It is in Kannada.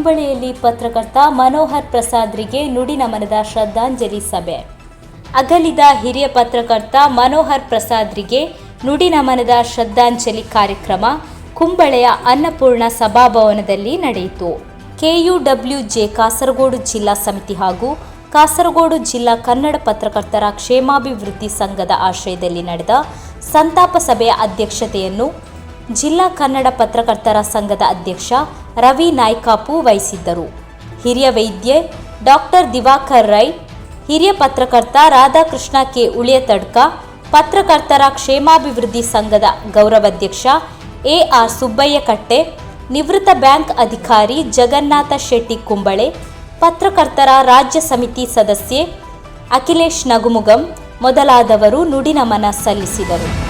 ಕುಂಬಳೆಯಲ್ಲಿ ಪತ್ರಕರ್ತ ಮನೋಹರ್ ಪ್ರಸಾದ್ರಿಗೆ ನುಡಿ ನಮನದ ಶ್ರದ್ಧಾಂಜಲಿ ಸಭೆ. ಅಗಲಿದ ಹಿರಿಯ ಪತ್ರಕರ್ತ ಮನೋಹರ್ ಪ್ರಸಾದ್ರಿಗೆ ನುಡಿ ನಮನದ ಶ್ರದ್ಧಾಂಜಲಿ ಕಾರ್ಯಕ್ರಮ ಕುಂಬಳೆಯ ಅನ್ನಪೂರ್ಣ ಸಭಾಭವನದಲ್ಲಿ ನಡೆಯಿತು. ಕೆಯುಡಬ್ಲ್ಯೂಜೆ ಕಾಸರಗೋಡು ಜಿಲ್ಲಾ ಸಮಿತಿ ಹಾಗೂ ಕಾಸರಗೋಡು ಜಿಲ್ಲಾ ಕನ್ನಡ ಪತ್ರಕರ್ತರ ಕ್ಷೇಮಾಭಿವೃದ್ಧಿ ಸಂಘದ ಆಶ್ರಯದಲ್ಲಿ ನಡೆದ ಸಂತಾಪ ಸಭೆಯ ಅಧ್ಯಕ್ಷತೆಯನ್ನು ಜಿಲ್ಲಾ ಕನ್ನಡ ಪತ್ರಕರ್ತರ ಸಂಘದ ಅಧ್ಯಕ್ಷ ರವಿ ನಾಯ್ಕಾಪು ವಹಿಸಿದ್ದರು. ಹಿರಿಯ ವೈದ್ಯೆ ಡಾಕ್ಟರ್ ದಿವಾಕರ್ ರೈ, ಹಿರಿಯ ಪತ್ರಕರ್ತ ರಾಧಾಕೃಷ್ಣ ಕೆ. ಉಳಿಯತಡ್ಕ, ಪತ್ರಕರ್ತರ ಕ್ಷೇಮಾಭಿವೃದ್ಧಿ ಸಂಘದ ಗೌರವಾಧ್ಯಕ್ಷ ಎ. ಆರ್. ಸುಬ್ಬಯ್ಯ ಕಟ್ಟೆ ನಿವೃತ್ತ ಬ್ಯಾಂಕ್ ಅಧಿಕಾರಿ ಜಗನ್ನಾಥ ಶೆಟ್ಟಿ ಕುಂಬಳೆ, ಪತ್ರಕರ್ತರ ರಾಜ್ಯ ಸಮಿತಿ ಸದಸ್ಯೆ ಅಖಿಲೇಶ್ ನಗುಮುಗಂ ಮೊದಲಾದವರು ನುಡಿನಮನ ಸಲ್ಲಿಸಿದರು.